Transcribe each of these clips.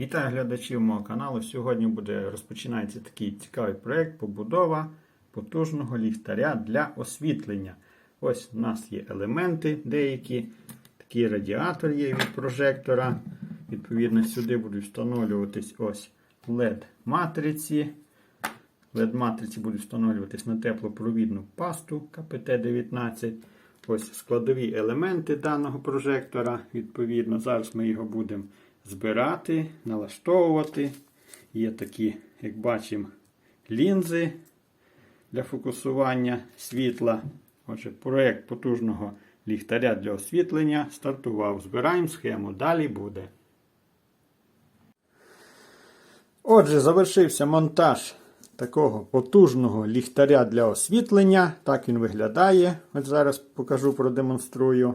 Вітаю глядачів мого каналу. Сьогодні буде розпочинається такий цікавий проєкт побудова потужного ліхтаря для освітлення. Ось у нас є елементи деякі. Такий радіатор є від прожектора. Відповідно, сюди будуть встановлюватись ось LED-матриці. LED-матриці будуть встановлюватись на теплопровідну пасту КПТ-19. Ось складові елементи даного прожектора. Відповідно, зараз ми його будемо збирати, налаштовувати. Є такі, як бачимо, лінзи для фокусування світла. Отже, проєкт потужного ліхтаря для освітлення стартував. Збираємо схему. Далі буде. Отже, завершився монтаж такого потужного ліхтаря для освітлення. Так він виглядає. От зараз покажу, продемонструю.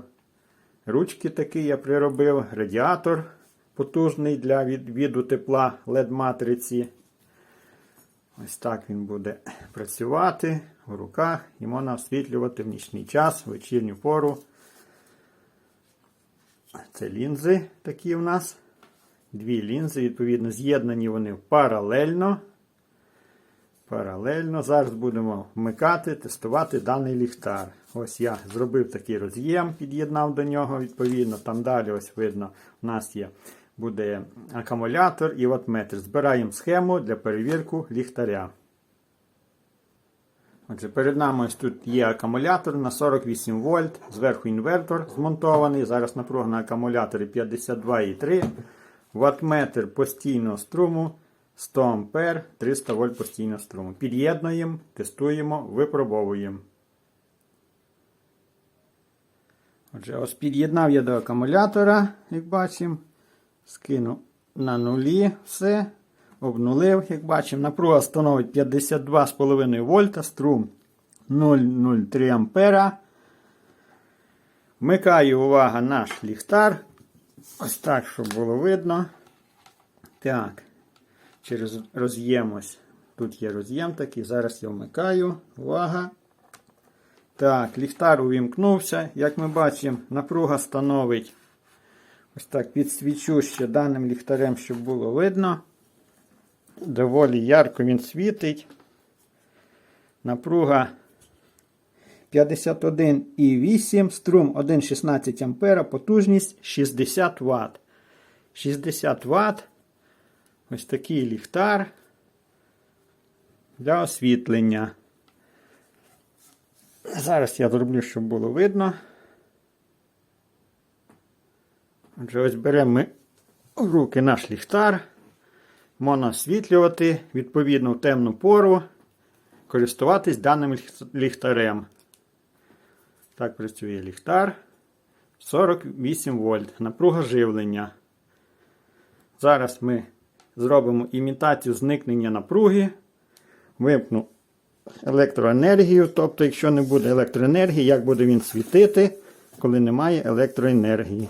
Ручки такі я приробив, радіатор потужний для відвіду тепла LED-матриці. Ось так він буде працювати в руках і можна освітлювати в нічний час, в вечірню пору. Це лінзи такі в нас. Дві лінзи, відповідно, з'єднані вони паралельно. Паралельно. Зараз будемо вмикати, тестувати даний ліхтар. Ось я зробив такий роз'єм, під'єднав до нього, відповідно. Там далі ось видно, у нас є буде акумулятор і ватметр. Збираємо схему для перевірки ліхтаря. Отже, перед нами ось тут є акумулятор на 48 вольт, зверху інвертор змонтований. Зараз напруга на акумуляторі 52,3 Ваттметр постійного струму 100 А 300 вольт постійного струму. Під'єднуємо, тестуємо, випробовуємо. Отже, ось під'єднав я до акумулятора, як бачимо. Скину на нулі все. Обнулив, як бачимо, напруга становить 52,5 вольта, струм 0,03 ампера. Вмикаю, увага, наш ліхтар. Ось так, щоб було видно. Так, через роз'єм ось. Тут є роз'єм такий. Зараз я вмикаю. Увага. Так, ліхтар увімкнувся. Як ми бачимо, напруга становить. Ось так підсвічу ще даним ліхтарем, щоб було видно. Доволі ярко він світить. Напруга 51,8, струм 1,16 А, потужність 60 Вт. 60 Вт. Ось такий ліхтар для освітлення. Зараз я зроблю, щоб було видно. Отже, ось беремо ми в руки наш ліхтар. Можна освітлювати, відповідно, в темну пору, користуватись даним ліхтарем. Так працює ліхтар. 48 вольт. Напруга живлення. Зараз ми зробимо імітацію зникнення напруги. Вимкну електроенергію. Тобто, якщо не буде електроенергії, як буде він світити, коли немає електроенергії.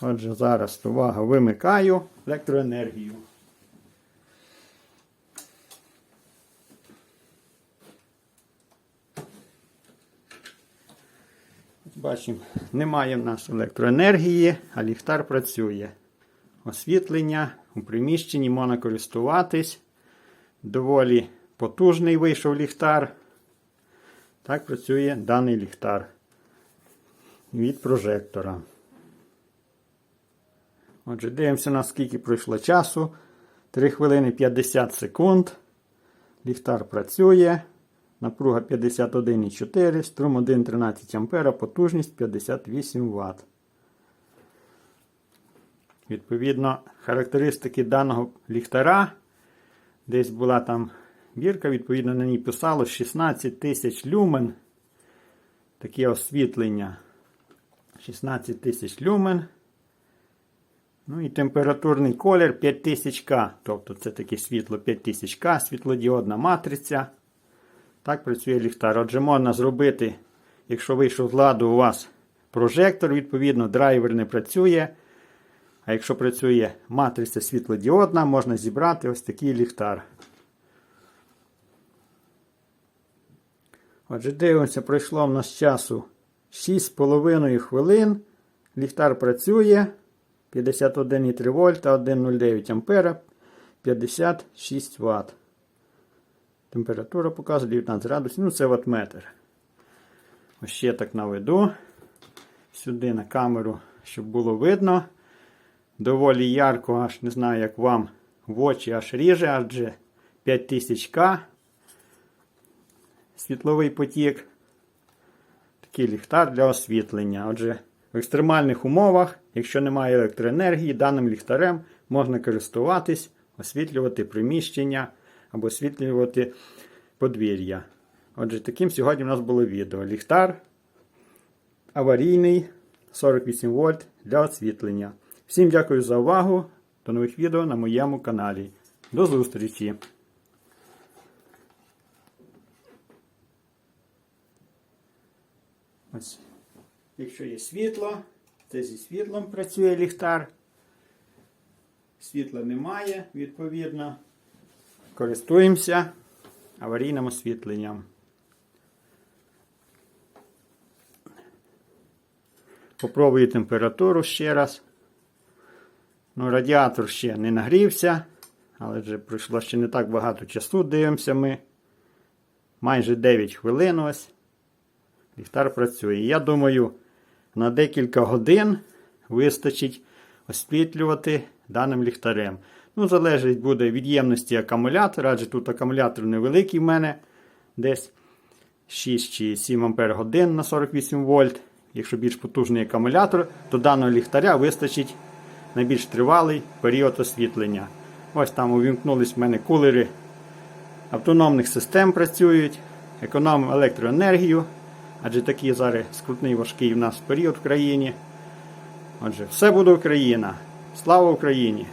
Отже, зараз увага, вимикаю електроенергію. Бачимо, немає в нас електроенергії, а ліхтар працює. Освітлення у приміщенні можна користуватись. Доволі потужний вийшов ліхтар. Так працює даний ліхтар від прожектора. Отже, дивимося, наскільки пройшло часу. 3 хвилини 50 секунд. Ліхтар працює. Напруга 51,4, струм 1,13 А, потужність 58 Вт. Відповідно, характеристики даного ліхтара. Десь була там бірка, відповідно, на ній писало 16 тисяч люмен. Таке освітлення. 16 тисяч люмен. Ну і температурний колір 5000К. Тобто це таке світло 5000К, світлодіодна матриця. Так працює ліхтар. Отже, можна зробити, якщо вийшов з ладу у вас прожектор, відповідно, драйвер не працює. А якщо працює матриця світлодіодна, можна зібрати ось такий ліхтар. Отже, дивимося, пройшло в нас часу 6,5 хвилин. Ліхтар працює. 51,3 вольта, 1,09 ампера, 56 Вт. Температура показує 19 градусів. Ну, це ватметр. Ось ще так наведу. Сюди на камеру, щоб було видно. Доволі ярко, аж не знаю, як вам в очі аж ріже, адже 5000К. Світловий потік. Такий ліхтар для освітлення. Отже, в екстремальних умовах, якщо немає електроенергії, даним ліхтарем можна користуватись, освітлювати приміщення або освітлювати подвір'я. Отже, таким сьогодні у нас було відео. Ліхтар аварійний 48 вольт для освітлення. Всім дякую за увагу. До нових відео на моєму каналі. До зустрічі! Ось. Якщо є світло, це зі світлом працює ліхтар. Світла немає, відповідно. Користуємося аварійним освітленням. Попробую температуру ще раз. Ну, радіатор ще не нагрівся, але вже пройшло ще не так багато часу, дивимося ми. Майже 9 хвилин ось. Ліхтар працює. Я думаю, на декілька годин вистачить освітлювати даним ліхтарем. Ну, залежить буде від ємності акумулятора, адже тут акумулятор невеликий в мене. Десь 6 чи 7 Ампер годин на 48 вольт. Якщо більш потужний акумулятор, то даного ліхтаря вистачить на більш тривалий період освітлення. Ось там увімкнулись в мене кулери автономних систем працюють, економимо електроенергію, адже такий зараз скрутний важкий в нас період в країні. Отже, все буде Україна. Слава Україні!